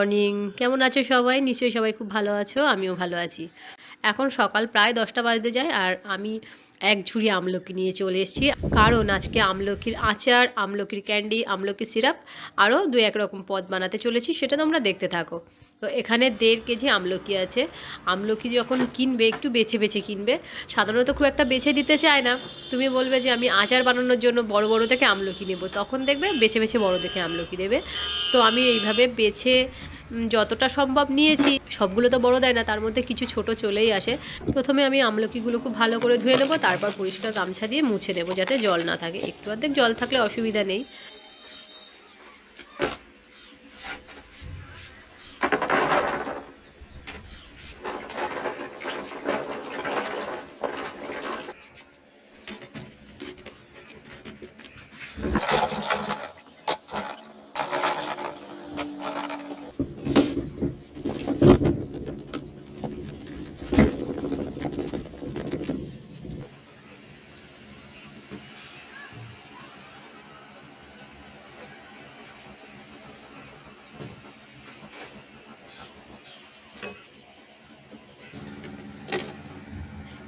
Morning. কেমন আছো সবাই? নিশ্চয়ই সবাই খুব ভালো আছো, আমিও ভালো আছি। এখন সকাল প্রায় দশটা বাজতে যায় আর আমি এক ঝুড়ি আমলকি নিয়ে চলে এসেছি। কারণ আজকে আমলকির আচার, আমলকির ক্যান্ডি, আমলকির সিরাপ আরও দু এক রকম পদ বানাতে চলেছি, সেটা তোমরা দেখতে থাকো। তো এখানে দেড় কেজি আমলকি আছে। আমলকি যখন কিনবে, একটু বেছে বেছে কিনবে, সাধারণত খুব একটা বেছে দিতে চায় না। তুমি বলবে যে, আমি আচার বানানোর জন্য বড় বড় থেকে আমলকি নেব। তখন দেখবে বেছে বেছে বড় দেখে আমলকি দেবে। তো আমি এইভাবে বেছে যতটা সম্ভব নিয়েছি। সবগুলো তো বড় দেয় না, তার মধ্যে কিছু ছোট চলেই আসে। প্রথমে আমি আমলকিগুলো খুব ভালো করে ধুয়ে নেব, তারপর পরিষ্কার গামছা দিয়ে মুছে নেব, যাতে জল না থাকে। একটু অর্ধেক জল থাকলে অসুবিধা নেই।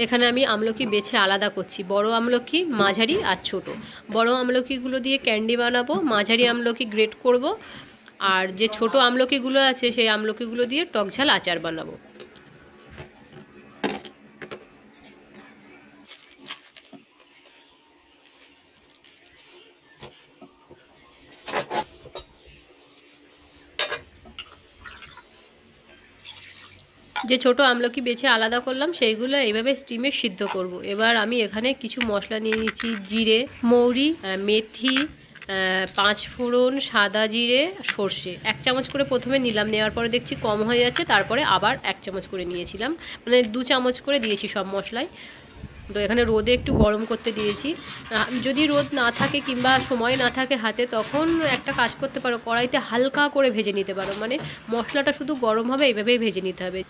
এখানে আমি আমলকি বেছে আলাদা করছি। বড় আমলকি, মাঝারি আর ছোট। বড় আমলকিগুলো দিয়ে ক্যান্ডি বানাবো, মাঝারি আমলকি গ্রেট করব, আর যে ছোট আমলকিগুলো আছে, সেই আমলকিগুলো দিয়ে টকঝাল আচার বানাবো। যে ছোট আমলকি বেছে আলাদা করলাম, সেইগুলো এইভাবে স্টিমে সিদ্ধ করব। এবার আমি এখানে কিছু মশলা নিয়ে নিচ্ছি, জিরে, মৌরি মেথি পাঁচ ফোড়ন, সাদা জিরে, সর্ষে। এক চামচ করে প্রথমে নিলাম, নেওয়ার পরে দেখছি কম হয়ে যাচ্ছে, তারপরে আবার এক চামচ করে নিয়েছিলাম। মানে দু চামচ করে দিয়েছি সব মশলাই। তো এখানে রোদে একটু গরম করতে দিয়েছি। যদি রোদ না থাকে কিংবা সময় না থাকে হাতে, তখন একটা কাজ করতে পারো, কড়াইতে হালকা করে ভেজে নিতে পারো। মানে মশলাটা শুধু গরম হবে, এইভাবেই ভেজে নিতে হবে।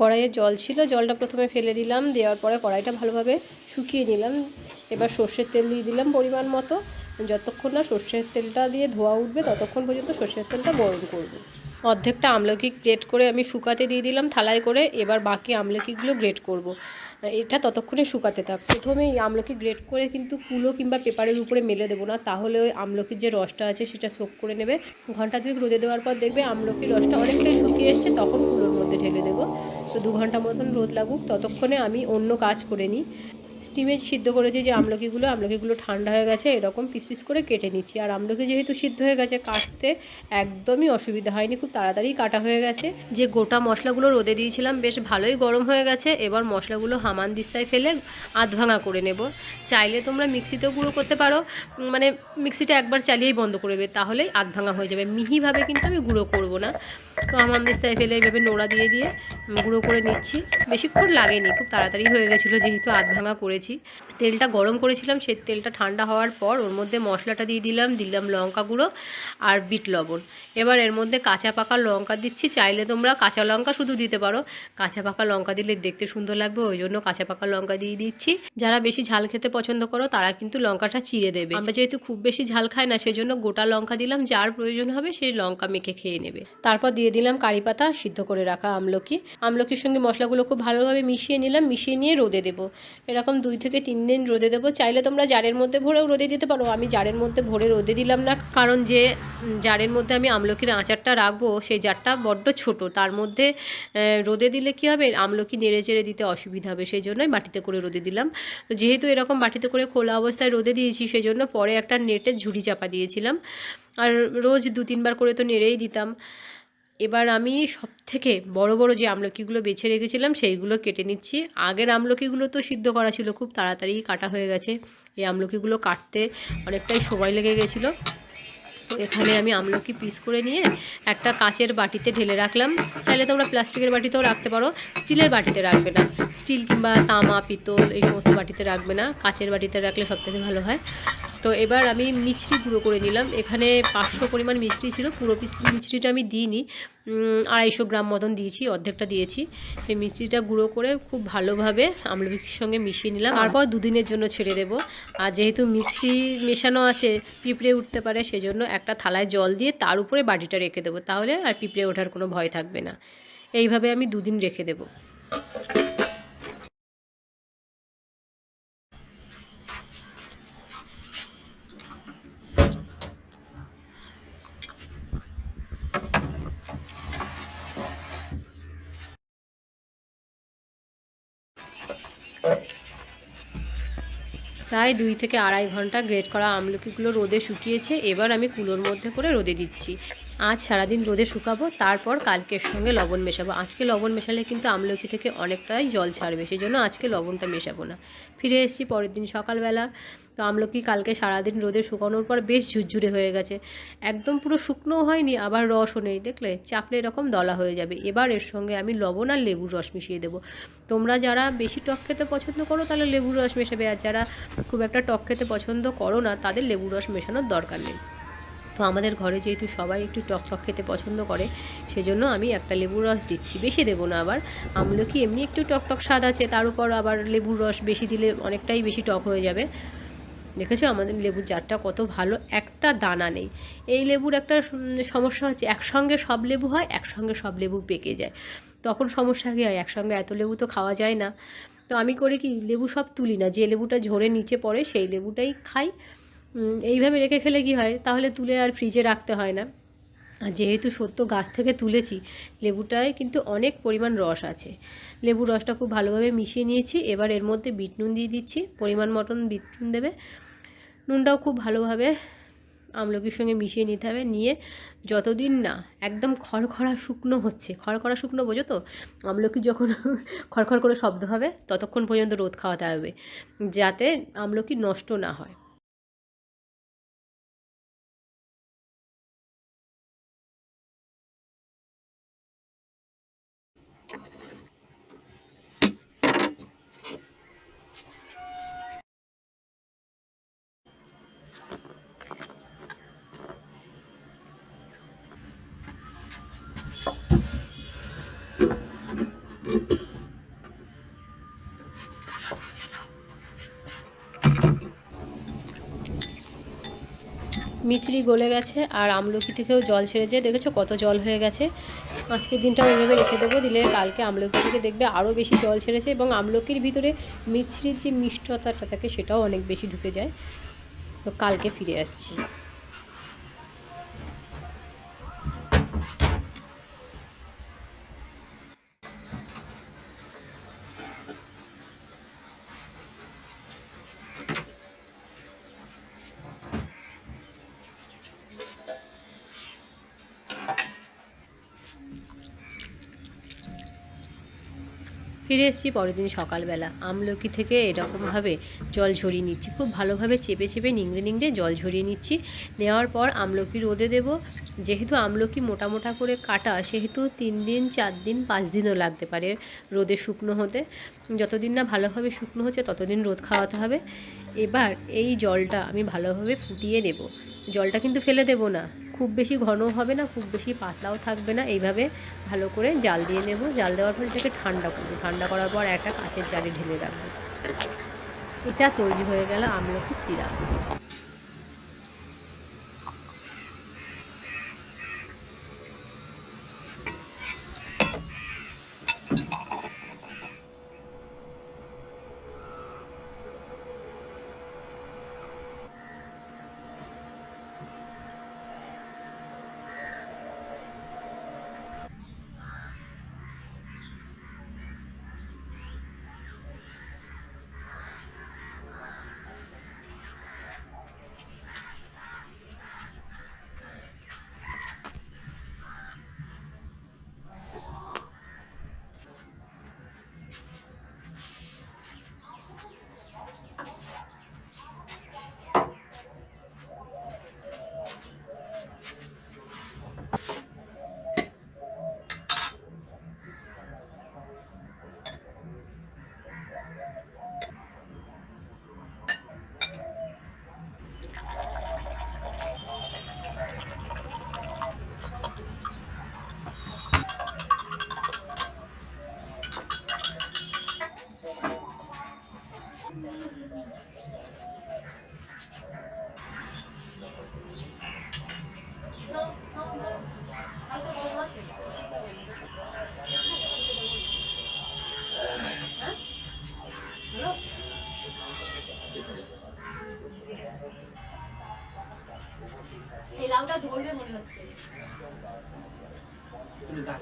কড়াইয়ে জল ছিল, জলটা প্রথমে ফেলে দিলাম, দেওয়ার পরে কড়াইটা ভালোভাবে শুকিয়ে নিলাম। এবার সর্ষের তেল দিয়ে দিলাম পরিমাণ মতো। যতক্ষণ না সর্ষের তেলটা দিয়ে ধোয়া উঠবে, ততক্ষণ পর্যন্ত সর্ষের তেলটা গরম করব। অর্ধেকটা আমলকি গ্রেট করে আমি শুকাতে দিয়ে দিলাম থালায় করে, এবার বাকি আমলকিগুলো গ্রেট করব। এটা ততক্ষণে শুকাতে থাক। প্রথমে এই আমলকি গ্রেট করে কিন্তু কুলো কিংবা পেপারের উপরে মেলে দেবো না, তাহলে ওই আমলকির যে রসটা আছে সেটা সোক করে নেবে। ঘণ্টা দুয়েক রোদে দেওয়ার পর দেখবে আমলকির রসটা অনেকটাই শুকিয়ে এসছে, তখন কুলোর মধ্যে ঢেলে দেবো। তো দু ঘণ্টা মতন রোদ লাগুক ততক্ষণে আমি অন্য কাজ করে নিই। স্টিমে সিদ্ধ করেছি যে আমলকিগুলো আমলকিগুলো ঠান্ডা হয়ে গেছে, এরকম পিস পিস করে কেটে নিচ্ছি। আর আমলকি যেহেতু সিদ্ধ হয়ে গেছে, কাটতে একদমই অসুবিধা হয়নি, খুব তাড়াতাড়ি কাটা হয়ে গেছে। যে গোটা মশলাগুলো রোদে দিয়েছিলাম, বেশ ভালোই গরম হয়ে গেছে, এবার মশলাগুলো হামান দিস্তায় ফেলে আধ ভাঙা করে নেব। চাইলে তোমরা মিক্সিতেও গুঁড়ো করতে পারো মানে মিক্সিটা একবার চালিয়েই বন্ধ করে দেবে, তাহলেই আধ ভাঙা হয়ে যাবে। মিহিভাবে কিন্তু আমি গুঁড়ো করব না। তো হামান দিস্তায় ফেলে এইভাবে নোড়া দিয়ে দিয়ে গুঁড়ো করে নিচ্ছি। বেশিক্ষণ লাগেনি, খুব তাড়াতাড়ি হয়ে গেছিল যেহেতু আধ ভাঙা করেছি। তেলটা গরম করেছিলাম, সেই তেলটা ঠান্ডা হওয়ার পর ওর মধ্যে মশলাটা দিয়ে দিলাম দিলাম লঙ্কা গুঁড়ো আর বিট লবণ। এবার এর মধ্যে কাঁচা পাকা লঙ্কা দিচ্ছি, চাইলে তোমরা কাঁচা লঙ্কা শুধু দিতে পারো। কাঁচা পাকা লঙ্কা দিলে দেখতে সুন্দর লাগবে, ওই জন্য কাঁচা পাকা লঙ্কা দিয়ে দিচ্ছি। যারা বেশি ঝাল খেতে পছন্দ করো, তারা কিন্তু লঙ্কাটা চিড়ে দেবে। আমরা যেহেতু খুব বেশি ঝাল খাই না, সেজন্য গোটা লঙ্কা দিলাম, যার প্রয়োজন হবে সেই লঙ্কা মেখে খেয়ে নেবে। তারপর দিয়ে দিলাম কারি পাতা, সিদ্ধ করে রাখা আমলকি। আমলকির সঙ্গে মশলাগুলো খুব ভালোভাবে মিশিয়ে নিলাম, মিশিয়ে নিয়ে রোদে দেবো। এরকম দুই থেকে তিন দিন রোদে দেবো। চাইলে তোমরা জারের মধ্যে ভরেও রোদে দিতে পারো। আমি জারের মধ্যে ভরে রোদে দিলাম না। কারণ যে জারের মধ্যে আমি আমলকির আচারটা রাখব, সেই জারটা বড্ড ছোট। তার মধ্যে রোদে দিলে কি হবে? আমলকি নেড়ে চেড়ে দিতে অসুবিধা হবে। সেই জন্যই বাটিতে করে রোদে দিলাম। যেহেতু এরকম বাটিতে করে খোলা অবস্থায় রোদে দিয়েছি, সেই জন্য পরে একটা নেটের ঝুড়ি চাপা দিয়েছিলাম। আর রোজ দু তিনবার করে তো নেড়েই দিতাম। এবার আমি সব থেকে বড় বড় যে আমলকিগুলো বেছে রেখেছিলাম, সেইগুলো কেটে নিচ্ছি। আগের আমলকিগুলো তো সিদ্ধ করা ছিল, খুব তাড়াতাড়ি কাটা হয়ে গেছে। এই আমলকিগুলো কাটতে অনেকটাই সময় লেগে গেছিল। তো এখানে আমি আমলকি পিস করে নিয়ে একটা কাচের বাটিতে ঢেলে রাখলাম। চাইলে তোমরা প্লাস্টিকের বাটিতেও রাখতে পারো, স্টিলের বাটিতে রাখবে না। স্টিল কিংবা তামা, পিতল এই সমস্ত বাটিতে রাখবে না, কাচের বাটিতে রাখলে সবথেকে ভালো হয়। তো এবার আমি মিছরি গুঁড়ো করে নিলাম। এখানে পাঁচশো পরিমাণ মিষ্টি ছিল পুরো পিস মিষ্টিটা আমি দিইনি। আড়াইশো গ্রাম মতন দিয়েছি অর্ধেকটা দিয়েছি। সেই মিষ্টিটা গুঁড়ো করে খুব ভালোভাবে আমলকির সঙ্গে মিশিয়ে নিলাম। তারপর দুদিনের জন্য ছেড়ে দেব। আর যেহেতু মিষ্টি মেশানো আছে পিঁপড়ে উঠতে পারে সেজন্য একটা থালায় জল দিয়ে তার উপরে বাটিটা রেখে দেবো। তাহলে আর পিঁপড়ে ওঠার কোনো ভয় থাকবে না। এইভাবে আমি দুদিন রেখে দেবো। প্রায় দুই থেকে আড়াই ঘণ্টা গ্রেট করা আমলকিগুলো রোদে শুকিয়েছে। এবার আমি কুলোর মধ্যে করে রোদে দিচ্ছি। আজ সারাদিন রোদে শুকাবো, তারপর কালকের সঙ্গে লবণ মেশাবো। আজকে লবণ মেশালে কিন্তু আমলকি থেকে অনেকটাই জল ছাড়বে সেই জন্য আজকে লবণটা মেশাবো না। ফিরে এসেছি পরের দিন সকালবেলা। তো আমলকি কালকে সারাদিন রোদে শুকানোর পর বেশ ঝুরঝুরে হয়ে গেছে। একদম পুরো শুকনোও হয়নি, আবার রসও নেই, দেখলে? চাপলে এরকম দলা হয়ে যাবে। এবার এর সঙ্গে আমি লবণ আর লেবুর রস মিশিয়ে দেবো। তোমরা যারা বেশি টক খেতে পছন্দ করো, তাহলে লেবুর রস মেশাবে। আর যারা খুব একটা টক খেতে পছন্দ করো না, তাদের লেবুর রস মেশানোর দরকার নেই। তো আমাদের ঘরে যেহেতু সবাই একটু টক টক খেতে পছন্দ করে, সেজন্য আমি একটা লেবুর রস দিচ্ছি। বেশি দেবো না আবার। আমলকি এমনি একটু টক টক স্বাদ আছে, তার উপর আবার লেবুর রস বেশি দিলে অনেকটাই বেশি টক হয়ে যাবে। দেখেছ? আমাদের লেবুর জাতটা কত ভালো, একটা দানা নেই। এই লেবুর একটা সমস্যা হচ্ছে, একসঙ্গে সব লেবু হয়, একসঙ্গে সব লেবু পেকে যায়। তখন সমস্যা কী হয়? একসঙ্গে এত লেবু তো খাওয়া যায় না। তো আমি করি কি, লেবু সব তুলি না। যে লেবুটা ঝরে নিচে পড়ে, সেই লেবুটাই খাই। এইভাবে রেখে খেলে কি হয়? তাহলে তুলে আর ফ্রিজে রাখতে হয় না। আর যেহেতু সত্য গাছ থেকে তুলেছি, লেবুটায় কিন্তু অনেক পরিমাণ রস আছে। লেবুর রসটা খুব ভালোভাবে মিশিয়ে নিয়েছি। এবার এর মধ্যে বিট নুন দিয়ে দিচ্ছি। পরিমাণ মতন বিট নুন দেবে। নুনটাও খুব ভালোভাবে আমলকির সঙ্গে মিশিয়ে নিতে হবে। নিয়ে যতদিন না একদম খড়খড়া শুকনো হচ্ছে, খড়খড়া শুকনো বোঝো তো? আমলকি যখন খড়খড় করে শব্দ হবে, ততক্ষণ পর্যন্ত রোদ খাওয়াতে হবে। যাতে আমলকি নষ্ট না হয়। মিছরি গলে গেছে আর আমলকি থেকেও জল ছেড়েছে। দেখেছ কত জল হয়ে গেছে? আজকের দিনটাও এইভাবে রেখে দেবো, দিলে কালকে আমলকি থেকে দেখবে আরও বেশি জল ছেড়েছে এবং আমলকির ভিতরে মিচড়ির যে মিষ্টতাটা থাকে সেটাও অনেক বেশি ঢুকে যায়। তো কালকে ফিরে আসছি। ফিরে এসেছি পরের দিন সকালবেলা। আমলকি থেকে এরকমভাবে জল ঝরিয়ে নিচ্ছি। খুব ভালোভাবে চেপে চেপে নিংড়ে নিংড়ে জল ঝরিয়ে নিচ্ছি। নেওয়ার পর আমলকি রোদে দেব। যেহেতু আমলকি মোটা মোটা করে কাটা, সেহেতু তিন দিন, চার দিন, পাঁচ দিনও লাগতে পারে রোদে শুকনো হতে। যতদিন না ভালোভাবে শুকনো হচ্ছে, ততদিন রোদ খাওয়াতে হবে। এবার এই জলটা আমি ভালোভাবে ফুটিয়ে নেব জলটা কিন্তু ফেলে দেব না। খুব বেশি ঘন হবে না, খুব বেশি পাতলাও থাকবে না। এইভাবে ভালো করে জাল দিয়ে নেব। জাল দেওয়ার পর এটাকে ঠান্ডা করব। ঠান্ডা করার পর একটা কাঁচের জালে ঢেলে রাখব। এটা তৈরি হয়ে গেল আমলকি সিরাপ।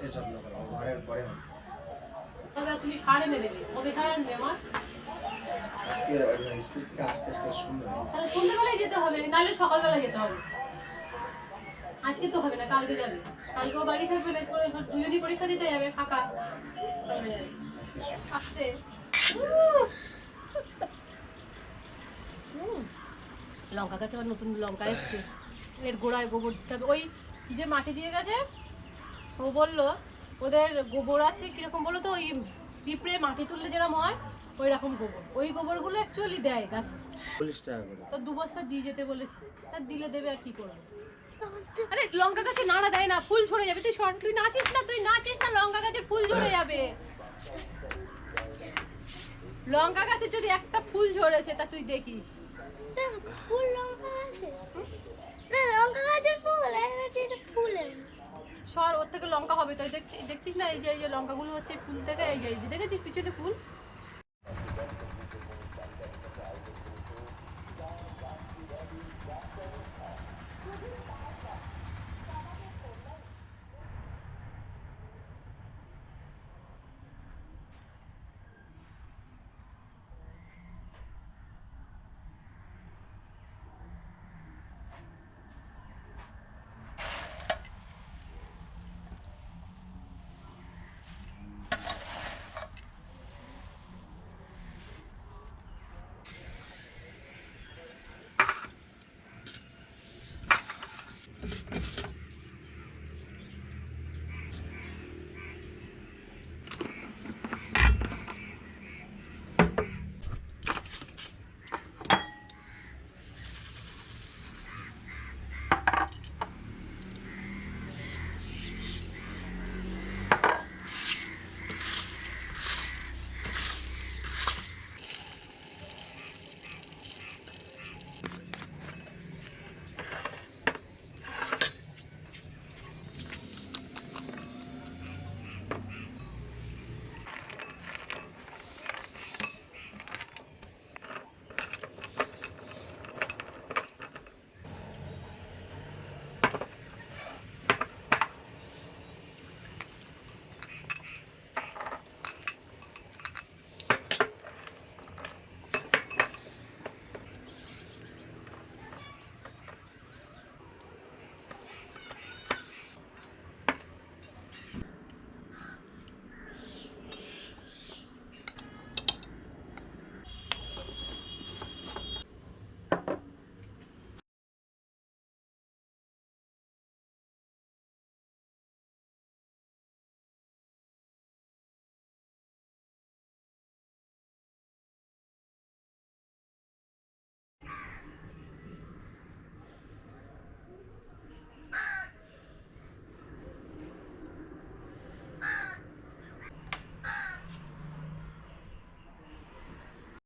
গাছের যত্ন করো ঘরের পরে তুমি সার এনে দেবে কবে সার আনবে আমার আজকে স্কুল থেকে আস্তে আস্তে শুনবে তাহলে সন্ধ্যাবেলায় যেতে হবে নাহলে সকালবেলা যেতে হবে। আজকে তো হবে না কালকে যাবে। কালকেও বাড়ি থাকবে না দুজনই পরীক্ষা দিতে যাবে ফাঁকা। আসতে। লঙ্কা গাছে আবার নতুন লঙ্কা এসছে। এর গোড়ায় গোবর দিতে হবে। ওই যে মাটি দিয়ে গেছে ও বলল ওদের গোবর আছে কীরকম বলো তো? ওই পিঁপড়ে মাটি তুললে যেরকম হয় ওই রকম গোবর। ওই গোবরগুলো অ্যাকচুয়ালি দেয় গাছে। চল্লিশ টাকা করে। তো দু বস্তা দিয়ে যেতে বলেছি। তা দিলে দেবে আর কি করবে? আরে লঙ্কা গাছে নাড়া দেয় না ফুল ঝরে যাবে। তুই শর্ট তুই নাচিস না তুই নাচিস না লঙ্কা গাছের ফুল ঝরে যাবে। লঙ্কা গাছের যদি একটা ফুল ঝরেছে তা তুই দেখিস। ফুল লঙ্কা আছে। না লঙ্কা গাছের ফুল ফুলের সর ওর থেকে লঙ্কা হবে। তো দেখছিস দেখছিস না এই যে এই যে লঙ্কাগুলো হচ্ছে ফুল থেকে, এই এই যে দেখেছিস পিছনে ফুল?